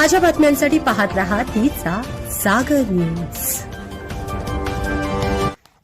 ताज्या बातम्यांसाठी पाहत राहा तिचा सागर न्यूज.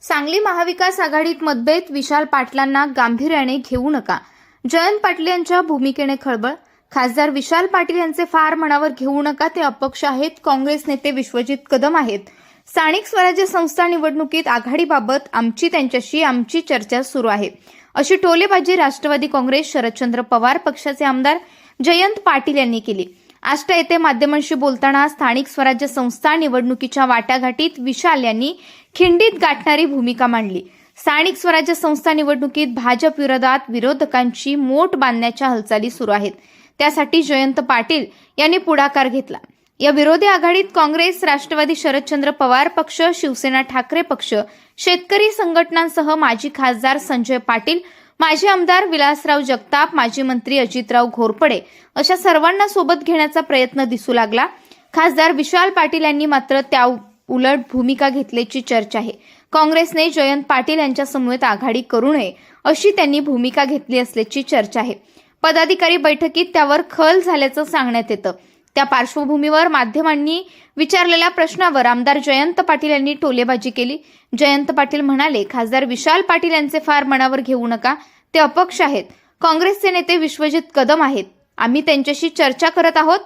सांगली महाविकास आघाडीत मतभेद विशाल पाटलांना गांभीर्याने घेऊ नका. जयंत पाटील यांच्या भूमिकेने खळबळ. खासदार विशाल पाटील यांचे फार मनावर घेऊ नका ते अपक्ष आहेत काँग्रेस नेते विश्वजित कदम आहेत. स्थानिक स्वराज्य संस्था निवडणुकीत आघाडीबाबत आमची त्यांच्याशी आमची चर्चा सुरू आहे. अशी टोलेबाजी राष्ट्रवादी काँग्रेस शरदचंद्र पवार पक्षाचे आमदार जयंत पाटील यांनी केली. आष्टा येथे माध्यमांशी बोलताना स्थानिक स्वराज्य संस्था निवडणुकीच्या वाटाघाटीत विशाल यांनी खिंडीत गाठणारी भूमिका मांडली. स्थानिक स्वराज्य संस्था निवडणुकीत भाजप विरोधात विरोधकांची मोठ बांधण्याच्या हालचाली सुरू आहेत. त्यासाठी जयंत पाटील यांनी पुढाकार घेतला. या विरोधी आघाडीत काँग्रेस राष्ट्रवादी शरदचंद्र पवार पक्ष शिवसेना ठाकरे पक्ष शेतकरी संघटनांसह माजी खासदार संजय पाटील माजी आमदार विलासराव जगताप माजी मंत्री अजितराव घोरपडे अशा सर्वांना सोबत घेण्याचा प्रयत्न दिसू लागला. खासदार विशाल पाटील यांनी मात्र त्या उलट भूमिका घेतल्याची चर्चा आहे. काँग्रेसने जयंत पाटील यांच्या समवेत आघाडी करू नये अशी त्यांनी भूमिका घेतली असल्याची चर्चा आहे. पदाधिकारी बैठकीत त्यावर खल झाल्याचं सांगण्यात येतं. त्या पार्श्वभूमीवर माध्यमांनी विचारलेल्या प्रश्नावर आमदार जयंत पाटील यांनी टोलेबाजी केली. जयंत पाटील म्हणाले खासदार विशाल पाटील यांचे फार मनावर घेऊ नका. ते अपक्ष आहेत. काँग्रेसचे नेते विश्वजित कदम आहेत. आम्ही त्यांच्याशी चर्चा करत आहोत.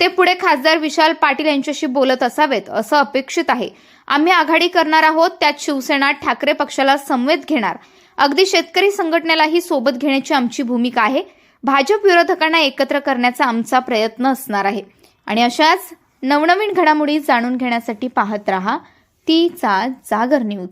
ते पुढे खासदार विशाल पाटील यांच्याशी बोलत असावेत असं अपेक्षित आहे. आम्ही आघाडी करणार आहोत. त्यात शिवसेना ठाकरे पक्षाला समवेत घेणार. अगदी शेतकरी संघटनेलाही सोबत घेण्याची आमची भूमिका आहे. भाजप विरोधकांना एकत्र करण्याचा आमचा प्रयत्न असणार आहे. आणि अशाच नवनवीन घडामोडी जाणून घेण्यासाठी पाहत रहा. तीचा जागर न्यूज.